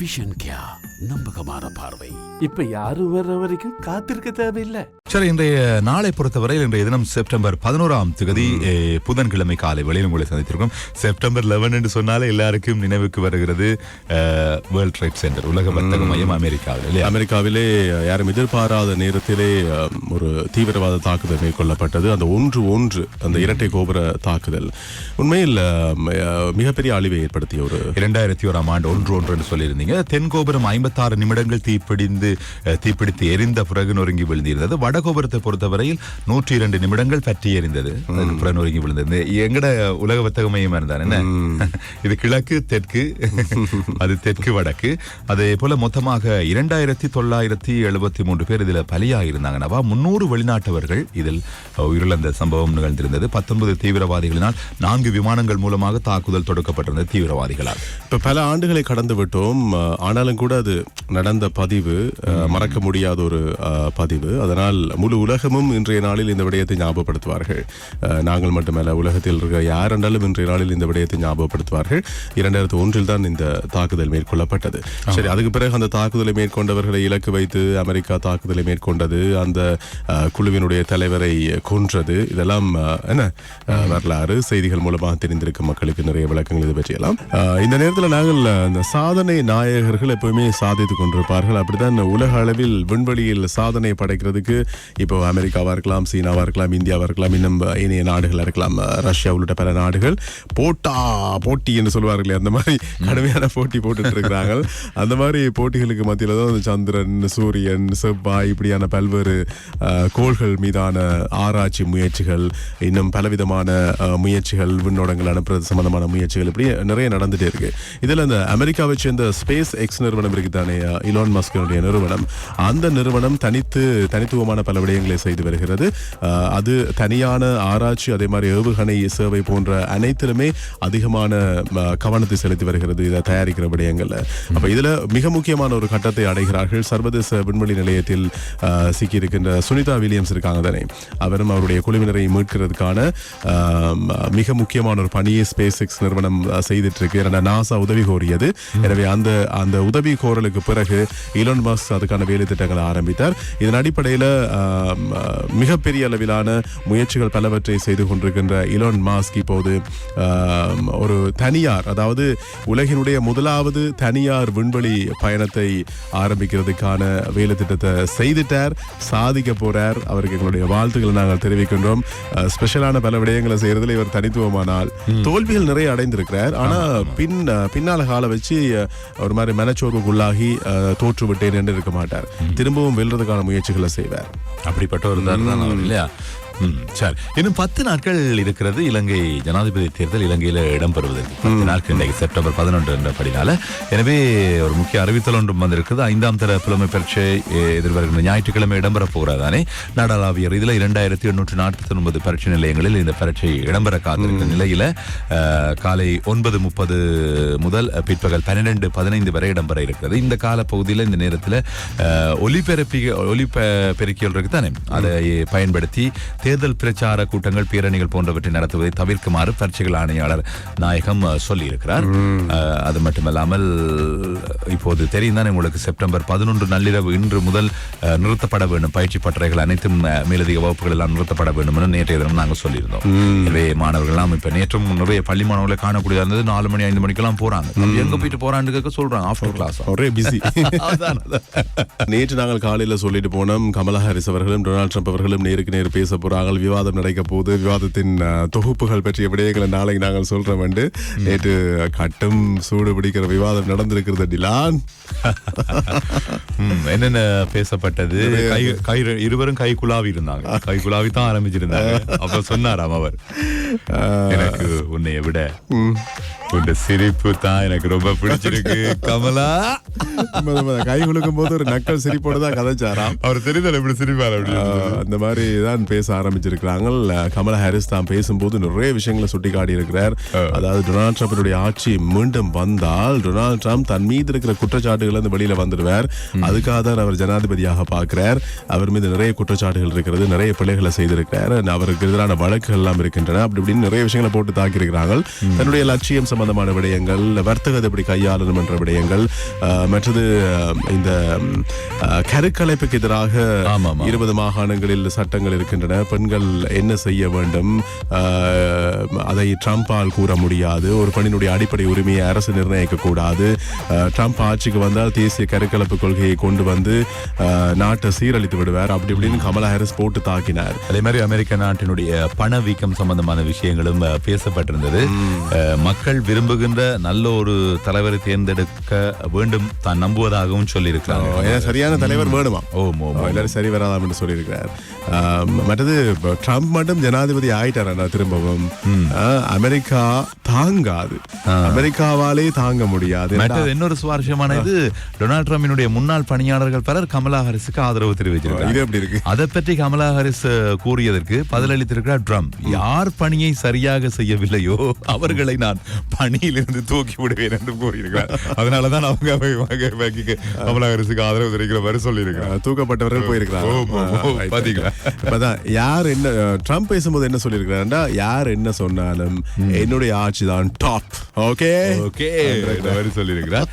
Vision क्या? நம்பகமான பார்வை. இப்ப யாரும் வர்ற வரைக்கும் காத்திருக்க தேவையில்லை. சரி இன்றைய நாளை பொறுத்தவரையில் இன்றைய தினம் செப்டம்பர் பதினோராம் தேதி புதன்கிழமை காலை வேளையில் உங்களை சந்தித்திருக்கோம். செப்டம்பர் 11 என்று சொன்னாலே எல்லாருக்கும் நினைவுக்கு வருகிறது வேர்ல்ட் ட்ரேட் சென்டர் உலக வர்த்தக மையம் அமெரிக்காவில் இல்லையா? அமெரிக்காவிலே யாரும் எதிர்பாராத நேரத்திலே ஒரு தீவிரவாத தாக்குதல் மேற்கொள்ளப்பட்டது. அந்த ஒன்று ஒன்று அந்த இரட்டை கோபுர தாக்குதல். உண்மையில் மிகப்பெரிய அழிவை ஏற்படுத்திய ஒரு இரண்டாயிரத்தி ஓராம் ஆண்டு ஒன்று ஒன்று என்று சொல்லியிருந்தீங்க. தென்கோபுரம் ஐம்பத்தாறு நிமிடங்கள் தீப்பிடிந்து தீப்பிடித்து எரிந்த பிறகு நொறுங்கி விழுந்திருந்தது. வடகோபுரத்தை பொறுத்தவரையில் நூற்றி இரண்டு நிமிடங்கள் பற்றி பிறகு நொறுங்கி விழுந்தது எங்கட உலக வர்த்தக மையம் இருந்தார் என்ன? இது கிழக்கு தெற்கு அது தெற்கு வடக்கு. அதே போல மொத்தமாக இரண்டாயிரத்தி தொள்ளாயிரத்தி எழுபத்தி மூன்று பேர் இதுல பலியாக இருந்தாங்கனவா முன்னூறு வெளிநாட்டவர்கள் இதில் உயிரிழந்த சம்பவம் நிகழ்ந்திருந்தது. பத்தொன்பது தீவிரவாதிகளினால் நான்கு விமானங்கள் மூலமாக தாக்குதல் தொடுக்கப்பட்டிருந்தது தீவிரவாதிகளால். இப்ப பல ஆண்டுகளை கடந்து விட்டோம் ஆனாலும் கூட அது годы நடந்த பதிவு மறக்க முடியாத ஒரு பதிவு. அதனால் முழு உலகமும் இன்றைய நாளில் இந்த விடயத்தை ஞாபகப்படுத்துவார்கள். நாங்கள் மட்டுமல்ல உலகத்தில் இருக்கிற யார் என்றாலும் இன்றைய நாளில் இந்த விடயத்தை ஞாபகப்படுத்துவார்கள். இரண்டாயிரத்து ஒன்றில் தான் இந்த தாக்குதல் மேற்கொள்ளப்பட்டது. சரி அதுக்கு பிறகு அந்த தாக்குதலை மேற்கொண்டவர்களை இலக்கு வைத்து அமெரிக்கா தாக்குதலை மேற்கொண்டது அந்த குழுவினுடைய தலைவரை கொன்றது இதெல்லாம் என்ன வரலாறு செய்திகள் மூலமாக தெரிந்திருக்கும் மக்களுக்கு நிறைய விளக்கங்கள் இது பற்றியெல்லாம். இந்த நேரத்தில் நாங்கள் இந்த சாதனை நாயகர்கள் எப்பவுமே சாதித்துக் கொண்டிருப்பார்கள். அப்படிதான் உலக அளவில் விண்வெளியில் சாதனை படைக்கிறதுக்கு இப்போ அமெரிக்காவாக இருக்கலாம் சீனாவாக இருக்கலாம் இந்தியாவாக இருக்கலாம் இன்னும் இணைய நாடுகள் இருக்கலாம் ரஷ்யா உள்ளிட்ட பல நாடுகள் போட்டா போட்டி என்று சொல்வார்களே அந்த மாதிரி கடுமையான போட்டி போட்டுட்டு இருக்கிறாங்க அந்த மாதிரி போட்டிகளுக்கு மத்தியில் தான் இந்த சந்திரன் சூரியன் செவ்வாய் இப்படியான பல்வேறு கோள்கள் மீதான ஆராய்ச்சி முயற்சிகள் இன்னும் பலவிதமான முயற்சிகள் விண்ணோடங்கள் அனுப்புறது சம்பந்தமான முயற்சிகள் இப்படி நிறைய நடந்துட்டே இருக்கு. இதில் இந்த அமெரிக்காவை சேர்ந்த ஸ்பேஸ் எக்ஸ் நிறுவனம் இருக்குதானே தானே இலான் மஸ்கனுடைய நிறுவனம். அந்த நிறுவனம் தனித்து தனித்துவமான பல விடயங்களை செய்து வருகிறது. அது தனியான ஆராய்ச்சி அதே மாதிரி ஏவுகணை சேவை போன்ற அனைத்திலுமே அதிகமான கவனத்தை செலுத்தி வருகிறது இதை தயாரிக்கிற விடயங்கள்ல. அப்ப இதுல மிக முக்கியமான ஒரு கட்டத்தை அடைகிறார்கள். சர்வதேச விண்வெளி நிலையத்தில் சிக்கியிருக்கின்ற சுனிதா வில்லியம்ஸ் இருக்காங்க தானே. அவரும் அவருடைய குழுவினரை மீட்கிறதுக்கான மிக முக்கியமான ஒரு பணியை ஸ்பேஸ் எக்ஸ் நிறுவனம் செய்துட்டு இருக்கு. ஏன்னா நாசா உதவி கோரியது எனவே அந்த அந்த உதவி கோரலுக்கு பிறகு இலோன் மாஸ்க் அதுக்கான வேலை திட்டங்களை ஆரம்பித்தார். இதன் அடிப்படையில் மிகப்பெரிய அளவிலான முயற்சிகள் பலவற்றை செய்து கொண்டிருக்கின்ற இலோன் மாஸ்க் இப்போது ஒரு தனியார் அதாவது உலகினுடைய முதலாவது தனியார் விண்வெளி பயணத்தை ஆரம்பிக்கிறதுக்கான வேலை திட்டத்தை செய்துட்டார் சாதிக்க போறார். அவருக்கு எங்களுடைய வாழ்த்துக்களை நாங்கள் தெரிவிக்கின்றோம். ஸ்பெஷலான பல விடயங்களை செய்யறதுல இவர் தனித்துவமானால் தோல்விகள் நிறைய அடைந்திருக்கிறார். ஆனா பின் பின்னால கால வச்சு ஒரு மாதிரி மனச்சோர்வுக்குள்ளாகி அஹ், தோற்று விட்டேன் என்று இருக்க மாட்டார். திரும்பவும் வெல்றதுக்கான முயற்சிகளை செய்வார். அப்படிப்பட்ட ஒரு இல்லையா? சரி. இன்னும் பத்து நாட்கள் இருக்கிறது இலங்கை ஜனாதிபதி தேர்தல் இலங்கையில இடம்பெறுவதற்கு. பத்து நாட்கள் இன்றைக்கு செப்டம்பர் பதினொன்று என்றபடினால எனவே ஒரு முக்கிய அறிவித்தல் ஒன்றும் வந்திருக்கிறது ஐந்தாம் தர புலமை பரீட்சை எதிர்வருகின்ற ஞாயிற்றுக்கிழமை இடம்பெற போகிறதானே. நாடாளாவிய இதில் இரண்டாயிரத்தி எண்ணூற்று நாற்பத்தி ஒன்பது பரீட்சை நிலையங்களில் இந்த பரீட்சை இடம்பெற காத்திருக்கிற நிலையில காலை ஒன்பது முப்பது முதல் பிற்பகல் பன்னிரெண்டு பதினைந்து வரை இடம்பெற இருக்கிறது. இந்த கால பகுதியில் இந்த நேரத்தில் ஒலிபெருப்பி ஒலிபெருக்கிகள் இருக்கு தானே அதை பயன்படுத்தி தேர்தல் பிரச்சார கூட்டங்கள் பேரணிகள் போன்றவற்றை நடத்துவதை தவிர்க்குமாறு பரீட்சைகள் ஆணையாளர் நாயகம் சொல்லியிருக்கிறார். அது மட்டுமல்லாமல் இப்போது தெரியும் தானே உங்களுக்கு செப்டம்பர் பதினொன்று நள்ளிரவு இன்று முதல் நிறுத்தப்பட வேண்டும். பயிற்சி பட்டறைகள் அனைத்தும் மேலதிக வகுப்புகள் எல்லாம் நிறுத்தப்பட வேண்டும் என்று நேற்றைய தினம் நாங்கள் சொல்லியிருந்தோம். எனவே மாணவர்கள் எல்லாம் இப்ப நேற்றும் நிறைய பள்ளி மாணவர்களை காணக்கூடியதா இருந்தது. நாலு மணி ஐந்து மணிக்கெல்லாம் போறாங்க. எங்க போயிட்டு போறான்னு கேட்க சொல்றாங்க ஆஃப்டர் கிளாஸ் ஒரே பிஸி நேற்று நாங்கள் காலையில சொல்லிட்டு போனோம். கமலா ஹாரிஸ் அவர்களும் டொனால்ட் ட்ரம்ப் அவர்களும் நேருக்கு நேர் பேச போறாங்க விவாதம் நடக்க போகுது. விவாதத்தின் தொகுப்புகள் பற்றிய விடயங்களை நாளைக்கு நாங்கள் சொல்றோம் என்று நேற்று கட்டும் சூடு பிடிக்கிற விவாதம் நடந்திருக்கிறது டிலான். என்னென்ன பேசப்பட்டது? கை கை இருவரும் கை குலாவி இருந்தாங்க. கை குலாவி தான் ஆரம்பிச்சிருந்தாங்க. அப்ப சொன்னாராம் அவர். எனக்கு உன்னைய விட உன் சிரிப்பு தான் எனக்கு ரொம்ப பிடிச்சிருக்கு கமலா. கை குலுக்கும் போது ஒரு நக்கல் சிரிப்போடு தான் கதைச்சாராம். அவர் தெரிந்தால் எப்படி சிரிப்பார் அந்த மாதிரி தான் பேச ஆரம்பிச்சிருக்கிறாங்க. கமலா ஹாரிஸ் தான் பேசும்போது நிறைய விஷயங்களை சுட்டி காட்டி இருக்கிறார் அதாவது டொனால்ட் ட்ரம்பினுடைய ஆட்சி மீண்டும் வந்தால் டொனால்ட் ட்ரம்ப் தன் மீது இருக்கிற குற்றச்சாட்டுகள் இருந்து வெளியில வந்துடுவார். அதுக்காக தான் அவர் ஜனாதிபதியாக பார்க்கிறார். அவர் மீது நிறைய குற்றச்சாட்டுகள் இருக்கிறது நிறைய பிழைகளை செய்திருக்கிறார். அவருக்கு எதிரான வழக்குகள் எல்லாம் இருக்கின்றன. அப்படி இப்படின்னு நிறைய விஷயங்களை போட்டு தாக்கி இருக்கிறாங்க தன்னுடைய லட்சியம் சம்பந்தமான விடயங்கள் வர்த்தகத்தை எப்படி கையாளணும் என்ற விடயங்கள் மற்றது இந்த கருக்கலைப்புக்கு எதிராக. இருபது மாகாணங்களில் சட்டங்கள் இருக்கின்றன. பெண்கள் என்ன செய்ய வேண்டும்? அதை ட்ரம்பால் கூற முடியாது. ஒரு பெண்ணினுடைய அடிப்படை உரிமையை அரசு நிர்ணயிக்க கூடாது. அஹ், ட்ரம்ப் ஆட்சிக்கு வந்தால் தேசிய கருக்கலைப்பு கொள்கையை கொண்டு வந்து நாட்டை சீரழித்து விடுவார். அப்படி இப்படின்னு கமலா ஹாரிஸ் போட்டு தாக்கினார். அதே மாதிரி அமெரிக்க நாட்டினுடைய பணவீக்கம் சம்பந்தமான விஷயங்களும் பேசப்பட்டிருந்தது. மக்கள் விரும்புகின்ற நல்ல ஒரு தலைவரை தேர்ந்தெடுக்க வேண்டும். தான் நம்புவதாகவும் சொல்லியிருக்கிறாங்க ஏன்னா சரியான தலைவர் வேணுமா? ஆமா, எல்லாரும் சரி வராதாம் என்று சொல்லியிருக்கிறார். மற்றது ட்ரம்ப் மட்டும் ஜனாதிபதி ஆயிட்டாரா திரும்பவும்? அமெரிக்கா தாங்காது. அமெரிக்காவாலே தாங்க முடியாது. இன்னொரு சுவாரஸ்யமான இது டொனால்ட் ட்ரம்பினுடைய முன்னாள் பணியாளர்கள் பலர் கமலா ஹாரிஸுக்கு ஆதரவு இது தெரிவிச்சிருக்காங்க எப்படி இருக்கு? அதை பற்றி கமலா ஹாரிஸ் கூறியதற்கு பதிலளித்திருக்கிறார் ட்ரம்ப் யார் பணியை சரியாக செய்யவில்லையோ அவர்களை நான் பணியிலிருந்து தூக்கி விடுவேன் என்று கூறியிருக்கிறார். அதனாலதான் அவங்க கமலா ஹாரிஸுக்கு ஆதரவு தெரிவிக்கிற மாதிரி சொல்லியிருக்கிறார். தூக்கப்பட்டவர்கள் போயிருக்கிறாங்க. பாத்தீங்களா? இப்பதான் யார் என்ன ட்ரம்ப் பேசும்போது என்ன சொல்லியிருக்கிறாருன்னா யார் என்ன சொன்னாலும் என்னுடைய ஆட்சி தான் டாப் ஓகே ஓகே சொல்லியிருக்கிறார்.